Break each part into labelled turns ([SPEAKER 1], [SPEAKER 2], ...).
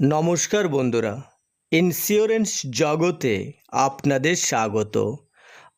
[SPEAKER 1] নমস্কার বন্ধুরা ইন্স্যুরেন্স জগতে আপনাদের স্বাগত।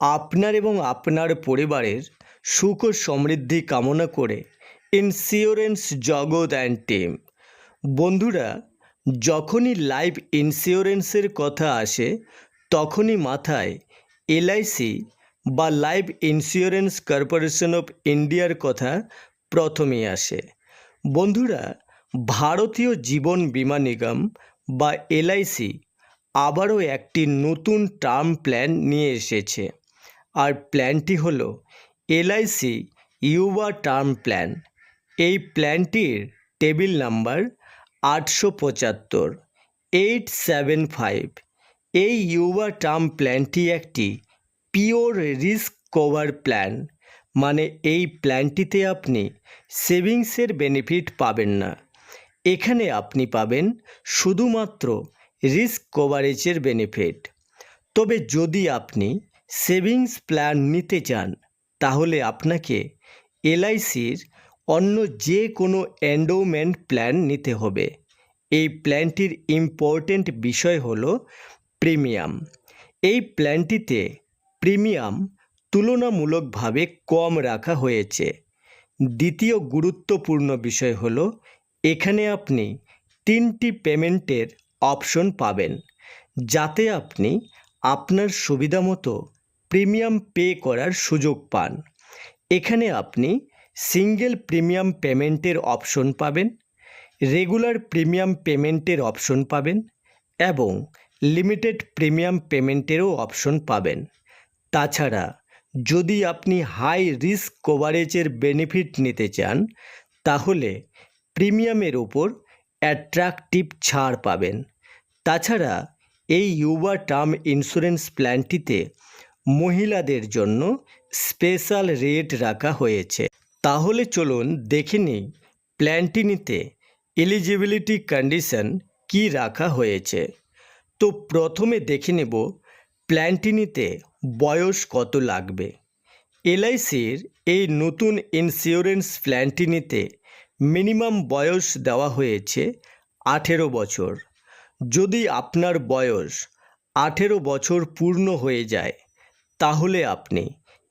[SPEAKER 1] আপনার এবং আপনার পরিবারের সুখ ও সমৃদ্ধি কামনা করে ইন্স্যুরেন্স জগৎ অ্যান্ড টিম বন্ধুরা, যখনই লাইফ ইন্স্যুরেন্সের কথা আসে, তখনই মাথায় এলআইসি বা লাইফ ইন্স্যুরেন্স কর্পোরেশন অফ ইন্ডিয়ার কথা প্রথমেই আসে। বন্ধুরা ভারতীয় জীবন বীমা নিগম বা এলআইসি আবারও একটি নতুন টার্ম প্ল্যান নিয়ে এসেছে। আর প্ল্যানটি হলো এলআইসি ইউবা টার্ম প্ল্যান। এই প্ল্যানটির টেবিল নাম্বার আটশো পঁচাত্তর, এইট সেভেন ফাইভ। এই ইউবা টার্ম প্ল্যানটি একটি পিওর রিস্ক কভার প্ল্যান। মানে এই প্ল্যানটিতে আপনি সেভিংসের বেনিফিট পাবেন না। এখানে আপনি পাবেন শুধুমাত্র রিস্ক কভারেজের বেনিফিট তবে যদি আপনি সেভিংস প্ল্যান নিতে চান, তাহলে আপনাকে এলআইসির অন্য যে কোনো এন্ডোমেন্ট প্ল্যান নিতে হবে। এই প্ল্যানটির ইম্পর্টেন্ট বিষয় হল প্রিমিয়াম এই প্ল্যানটিতে প্রিমিয়াম তুলনামূলকভাবে কম রাখা হয়েছে। দ্বিতীয় গুরুত্বপূর্ণ বিষয় হলো এখানে আপনি তিনটি পেমেন্টের অপশন পাবেন, যাতে আপনি আপনার সুবিধা মতো প্রিমিয়াম পে করার সুযোগ পান। এখানে আপনি সিঙ্গেল প্রিমিয়াম পেমেন্টের অপশন পাবেন, রেগুলার প্রিমিয়াম পেমেন্টের অপশন পাবেন এবং লিমিটেড প্রিমিয়াম পেমেন্টেরও অপশন পাবেন। তাছাড়া, যদি আপনি হাই রিস্ক কভারেজের বেনিফিট নিতে চান, তাহলে প্রিমিয়ামের ওপর অ্যাট্রাকটিভ ছাড় পাবেন। তাছাড়া এই ইউবা টার্ম ইন্স্যুরেন্স প্ল্যানটিতে মহিলাদের জন্য স্পেশাল রেট রাখা হয়েছে। তাহলে চলুন দেখে নিই প্ল্যানটি নিতে এলিজিবিলিটি কন্ডিশন কি রাখা হয়েছে। তো প্রথমে দেখে নেব প্ল্যানটি নিতে বয়স কত লাগবে। এলআইসির এই নতুন ইন্স্যুরেন্স প্ল্যানটি নিতে মিনিমাম বয়স দেওয়া হয়েছে আঠেরো বছর। যদি আপনার বয়স আঠেরো বছর পূর্ণ হয়ে যায়, তাহলে আপনি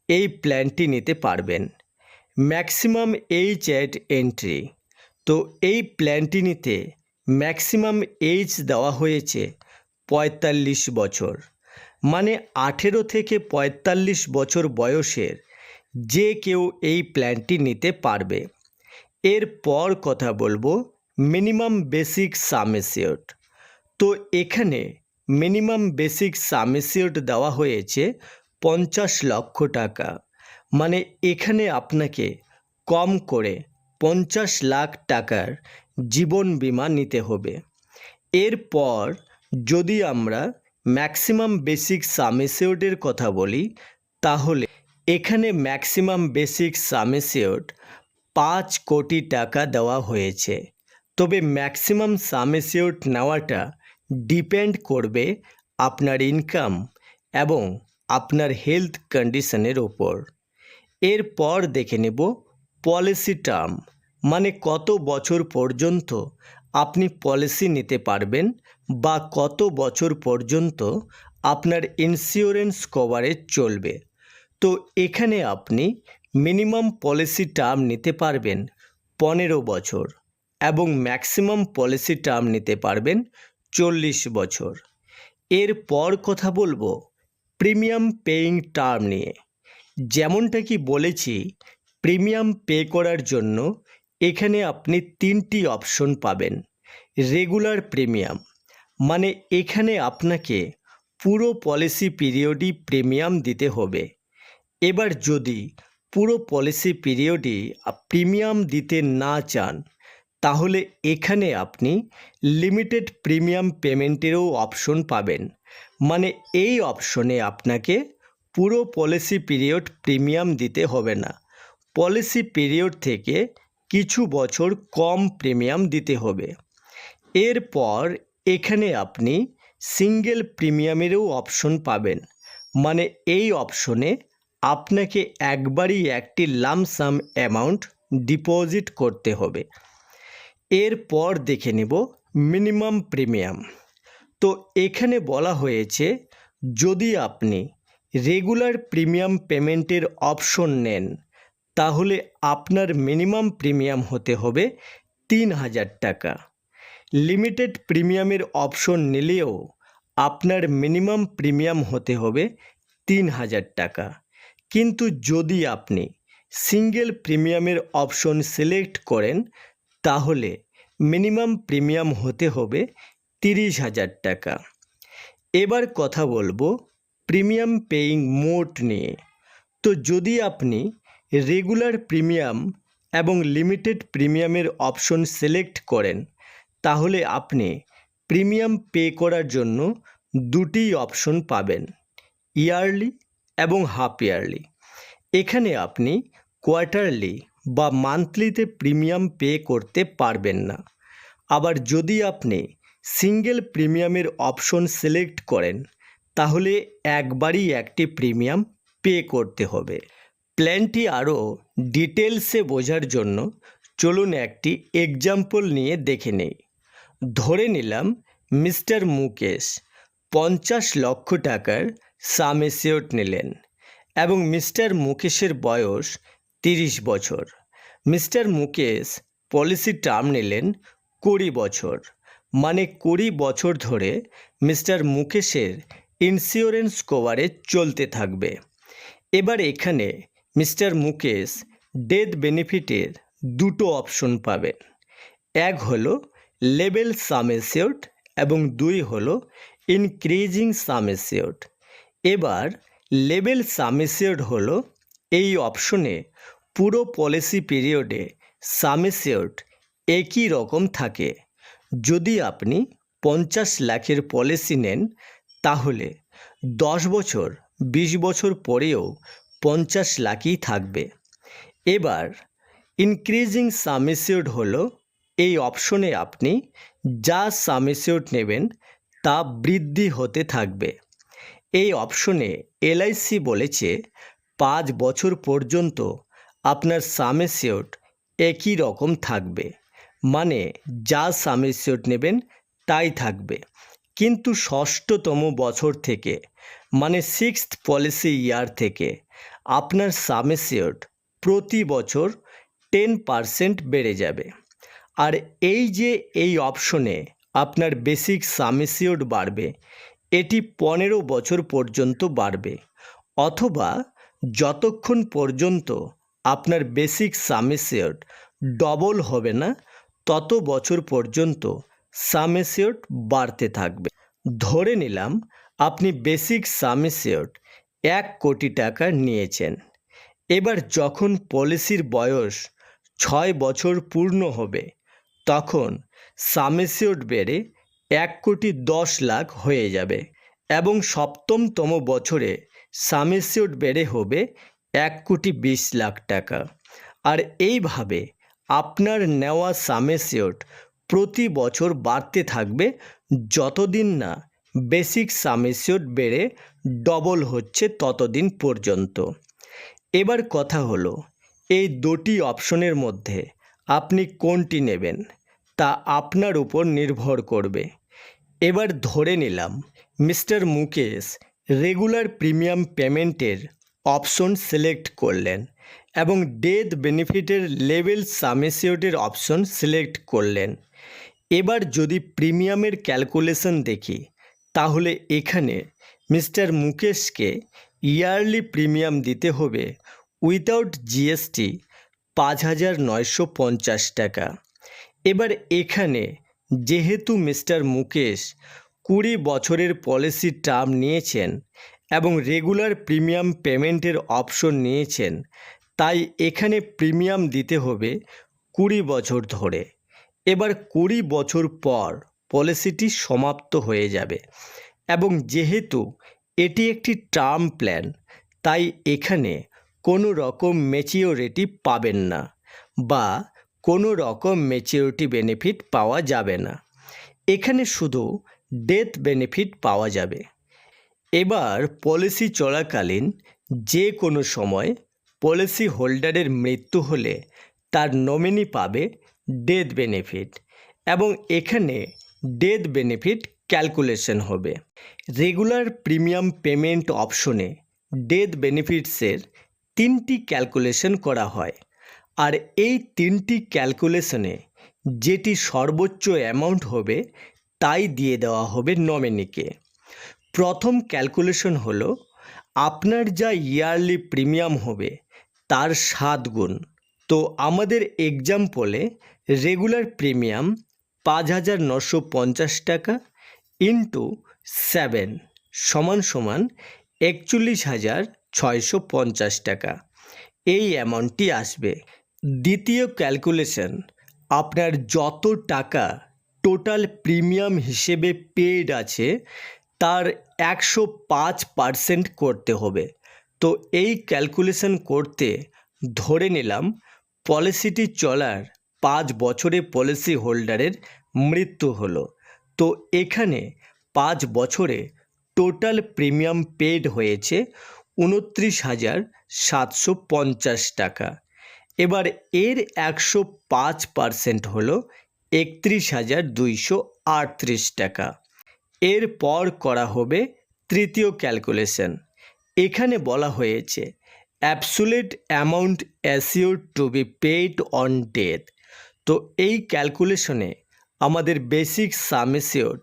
[SPEAKER 1] এই প্ল্যানটি নিতে পারবেন। Maximum age at entry. তো এই প্ল্যানটি নিতে ম্যাক্সিমাম এইজ দেওয়া হয়েছে পঁয়তাল্লিশ বছর। মানে আঠেরো থেকে পঁয়তাল্লিশ বছর বয়সের যে কেউ এই প্ল্যানটি নিতে পারবে। এরপর কথা বলব মিনিমাম বেসিক সামেসিওট তো এখানে মিনিমাম বেসিক সামেসিওট দেওয়া হয়েছে পঞ্চাশ লক্ষ টাকা। মানে এখানে আপনাকে কম করে পঞ্চাশ লাখ টাকার জীবন বীমা নিতে হবে। এরপর যদি আমরা ম্যাক্সিমাম বেসিক সামেসিওটের কথা বলি, তাহলে এখানে ম্যাক্সিমাম বেসিক সামেসিওট পাঁচ কোটি টাকা দেওয়া হয়েছে। তবে ম্যাক্সিমাম সামেসিওট নেওয়াটা ডিপেন্ড করবে আপনার ইনকাম এবং আপনার হেলথ কন্ডিশনের ওপর। এরপর দেখে নেব পলিসি টার্ম মানে কত বছর পর্যন্ত আপনি পলিসি নিতে পারবেন বা কত বছর পর্যন্ত আপনার ইন্স্যুরেন্স কভারেজ চলবে। তো এখানে আপনি মিনিমাম পলিসি টার্ম নিতে পারবেন পনেরো বছর এবং ম্যাক্সিমাম পলিসি টার্ম নিতে পারবেন চল্লিশ বছর। এরপর কথা বলব প্রিমিয়াম পেইং টার্ম নিয়ে। যেমনটা কি বলেছি, প্রিমিয়াম পে করার জন্য এখানে আপনি তিনটি অপশন পাবেন, রেগুলার প্রিমিয়াম। মানে এখানে আপনাকে পুরো পলিসি পিরিয়ডই প্রিমিয়াম দিতে হবে। এবার যদি পুরো পলিসি পিরিয়ডই প্রিমিয়াম দিতে না চান, তাহলে এখানে আপনি লিমিটেড প্রিমিয়াম পেমেন্টেরও অপশন পাবেন। মানে এই অপশনে আপনাকে পুরো পলিসি পিরিয়ড প্রিমিয়াম দিতে হবে না। পলিসি পিরিয়ড থেকে কিছু বছর কম প্রিমিয়াম দিতে হবে। এরপর এখানে আপনি সিঙ্গেল প্রিমিয়ামেরও অপশন পাবেন। মানে এই অপশনে আপনাকে একবারই একটি লামসাম অ্যামাউন্ট ডিপোজিট করতে হবে। এরপর দেখে নেব মিনিমাম প্রিমিয়াম তো এখানে বলা হয়েছে, যদি আপনি রেগুলার প্রিমিয়াম পেমেন্টের অপশন নেন, তাহলে আপনার মিনিমাম প্রিমিয়াম হতে হবে তিন হাজার টাকা লিমিটেড প্রিমিয়ামের অপশন নিলেও আপনার মিনিমাম প্রিমিয়াম হতে হবে তিন হাজার টাকা। কিন্তু যদি আপনি সিঙ্গেল প্রিমিয়ামের অপশন সিলেক্ট করেন, তাহলে মিনিমাম প্রিমিয়াম হতে হবে তিরিশ হাজার টাকা। এবার কথা বলব প্রিমিয়াম পেইং মোট নিয়ে। তো যদি আপনি রেগুলার প্রিমিয়াম এবং লিমিটেড প্রিমিয়ামের অপশন সিলেক্ট করেন, তাহলে আপনি প্রিমিয়াম পে করার জন্য দুটি অপশন পাবেন, ইয়ারলি এবং হাফ ইয়ারলি। এখানে আপনি কোয়ার্টারলি বা মান্থলিতে প্রিমিয়াম পে করতে পারবেন না। আবার যদি আপনি সিঙ্গেল প্রিমিয়ামের অপশন সিলেক্ট করেন, তাহলে একবারই একটি প্রিমিয়াম পে করতে হবে। প্ল্যানটি আরও ডিটেলসে বোঝার জন্য চলুন একটি এক্সাম্পল নিয়ে দেখে নেই। ধরে নিলাম, মিস্টার মুকেশ, পঞ্চাশ লক্ষ টাকার সামেসিওট নিলেন এবং মিস্টার মুকেশের বয়স তিরিশ বছর। মিস্টার মুকেশ পলিসি টার্ম নিলেন কুড়ি বছর। মানে কুড়ি বছর ধরে মিস্টার মুকেশের ইন্স্যুরেন্স কভারে চলতে থাকবে। এবার এখানে মিস্টার মুকেশ ডেথ বেনিফিটের দুটো অপশন পাবেন। এক হলো লেভেল সামেসিওট এবং দুই হলো ইনক্রিজিং সামেসিওট এবার লেভেল সামেসিওট হলো এই অপশনে পুরো পলিসি পিরিয়ডে সামেসিওট একই রকম থাকে। যদি আপনি পঞ্চাশ লাখের পলিসি নেন, তাহলে দশ বছর, বিশ বছর পরেও পঞ্চাশ লাখই থাকবে। এবার ইনক্রিজিং সামেসিওড হলো এই অপশনে আপনি যা সামেসিওড নেবেন, তা বৃদ্ধি হতে থাকবে। এই অপশনে এলআইসি বলেছে পাঁচ বছর পর্যন্ত আপনার সামেসিওড একই রকম থাকবে। মানে যা সামেসিওড নেবেন তাই থাকবে। কিন্তু ষষ্ঠতম বছর থেকে মানে সিক্সথ পলিসি ইয়ার থেকে আপনার সামেসিওড প্রতি বছর টেন পারসেন্ট বেড়ে যাবে। আর এই যে এই অপশনে আপনার বেসিক সামেসিওড বাড়বে এটি পনেরো বছর পর্যন্ত বাড়বে। অথবা যতক্ষণ পর্যন্ত আপনার বেসিক সামেসিওড ডবল হবে না, তত বছর পর্যন্ত সামেসিওড বাড়তে থাকবে। ধরে নিলাম, আপনি বেসিক সামেসিওড এক কোটি টাকা নিয়েছেন। এবার যখন পলিসির বয়স ছয় বছর পূর্ণ হবে, তখন সামেসিওড বেড়ে এক কোটি দশ লাখ হয়ে যাবে এবং সপ্তমতম বছরে সামেসিওড বেড়ে হবে এক কোটি বিশ লাখ টাকা। আর এইভাবে আপনার নেওয়া সামেসিওড প্রতি বছর বাড়তে থাকবে যতদিন না বেসিক সামেসিওড বেড়ে ডবল হচ্ছে ততদিন পর্যন্ত। এবার কথা হলো, এই দুটি অপশনের মধ্যে আপনি কোনটি নেবেন তা আপনার উপর নির্ভর করবে। এবার ধরে নিলাম মিস্টার মুকেশ রেগুলার প্রিমিয়াম পেমেন্টের অপশন সিলেক্ট করলেন এবং ডেথ বেনিফিটের লেভেল সামেসিওটের অপশন সিলেক্ট করলেন। এবার যদি প্রিমিয়ামের ক্যালকুলেশন দেখি, তাহলে এখানে মিস্টার মুকেশকে ইয়ারলি প্রিমিয়াম দিতে হবে উইথাউট জিএসটি পাঁচ হাজার নয়শো পঞ্চাশ টাকা। এবার এখানে যেহেতু মিস্টার মুকেশ কুড়ি বছরের পলিসি টার্ম নিয়েছেন এবং রেগুলার প্রিমিয়াম পেমেন্টের অপশন নিয়েছেন, তাই এখানে প্রিমিয়াম দিতে হবে কুড়ি বছর ধরে। এবার কুড়ি বছর পর পলিসিটি সমাপ্ত হয়ে যাবে এবং যেহেতু এটি একটি টার্ম প্ল্যান, তাই এখানে কোনো রকম ম্যাচিওরিটি পাবেন না বা কোনো রকম ম্যাচিওরিটি বেনিফিট পাওয়া যাবে না। এখানে শুধু ডেথ বেনিফিট পাওয়া যাবে। এবার পলিসি চলাকালীন যে কোনো সময় পলিসি হোল্ডারের মৃত্যু হলে তার নমিনি পাবে ডেথ বেনিফিট এবং এখানে ডেথ বেনিফিট ক্যালকুলেশন হবে। রেগুলার প্রিমিয়াম পেমেন্ট অপশনে ডেথ বেনিফিটসের তিনটি ক্যালকুলেশন করা হয়। আর এই তিনটি ক্যালকুলেশনে যেটি সর্বোচ্চ অ্যামাউন্ট হবে, তাই দিয়ে দেওয়া হবে নমিনিকে প্রথম ক্যালকুলেশন হলো, আপনার যা ইয়ারলি প্রিমিয়াম হবে, তার সাত গুণ। তো আমাদের এক্সাম্পলে রেগুলার প্রিমিয়াম পাঁচ হাজার নশো পঞ্চাশ টাকা ইন্টু সেভেন সমান সমান একচল্লিশ হাজার ছয়শো পঞ্চাশ টাকা। এই অ্যামাউন্টটি আসবে দ্বিতীয় ক্যালকুলেশন, আপনার যত টাকা টোটাল প্রিমিয়াম হিসেবে পেড আছে, তার একশো পাঁচ পার্সেন্ট করতে হবে। তো এই ক্যালকুলেশন করতে ধরে নিলাম, পলিসিটি চলার পাঁচ বছরে পলিসি হোল্ডারের মৃত্যু হলো। তো এখানে পাঁচ বছরে টোটাল প্রিমিয়াম পেড হয়েছে উনত্রিশ হাজার সাতশো পঞ্চাশ টাকা। এবার এর একশো পাঁচ পার্সেন্ট হলো একত্রিশ হাজার দুইশো আটত্রিশ টাকা। এরপর করা হবে তৃতীয় ক্যালকুলেশন। এখানে বলা হয়েছে absolute amount assured to be paid on death তো এই ক্যালকুলেশনে আমাদের বেসিক সামেসিওর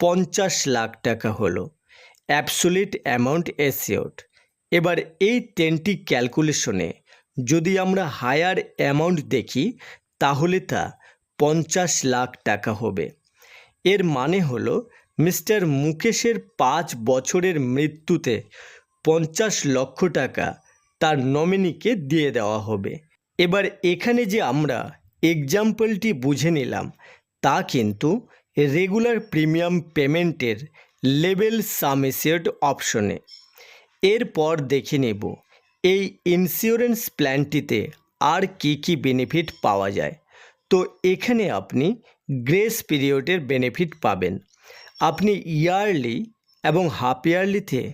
[SPEAKER 1] পঞ্চাশ লাখ টাকা হলো অ্যাবসুলেট অ্যামাউন্ট অ্যাসিওর এবার এই টেনটি ক্যালকুলেশনে যদি আমরা হায়ার অ্যামাউন্ট দেখি, তাহলে তা পঞ্চাশ লাখ টাকা হবে। এর মানে হলো, মিস্টার মুকেশের পাঁচ বছরের মৃত্যুতে পঞ্চাশ লক্ষ টাকা তার নমিনিকে দিয়ে দেওয়া হবে। এবার এখানে যে আমরা এক্সাম্পলটি বুঝে নিলাম, তা কিন্তু রেগুলার প্রিমিয়াম পেমেন্টের লেভেল সামেসিয়ার্ড অপশনে এরপর দেখে নেব এই ইন্স্যুরেন্স প্ল্যানটিতে আর কি কি বেনিফিট পাওয়া যায়? তো এখানে আপনি গ্রেস পিরিয়ডের বেনিফিট পাবেন। আপনি ইয়ারলি এবং হাফ ইয়ারলিতে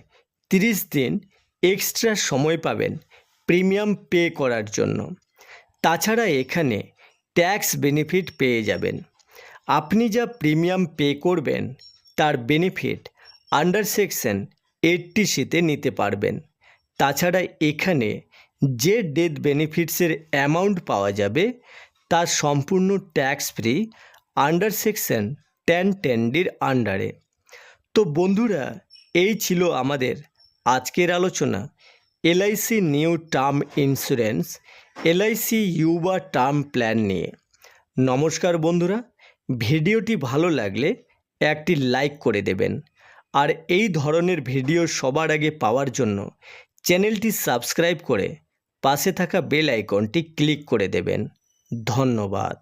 [SPEAKER 1] তিরিশ দিন এক্সট্রা সময় পাবেন প্রিমিয়াম পে করার জন্য। তাছাড়া এখানে ট্যাক্স বেনিফিট পেয়ে যাবেন। আপনি যা প্রিমিয়াম পে করবেন, তার বেনিফিট আন্ডার সেকশন এইটটি সিতে নিতে পারবেন। তাছাড়া এখানে যে ডেথ বেনিফিটসের অ্যামাউন্ট পাওয়া যাবে তার সম্পূর্ণ tax free under section ten টেনডির আন্ডারে তো বন্ধুরা, এই ছিল আমাদের আজকের আলোচনা। LIC new term insurance LIC Yuva term plan নিয়ে। নমস্কার বন্ধুরা, ভিডিওটি ভালো লাগলে একটি লাইক করে দেবেন। আর এই ধরনের ভিডিও সবার আগে পাওয়ার জন্য চ্যানেলটি সাবস্ক্রাইব করে পাশে থাকা বেল আইকনটি ক্লিক করে দেবেন। ধন্যবাদ।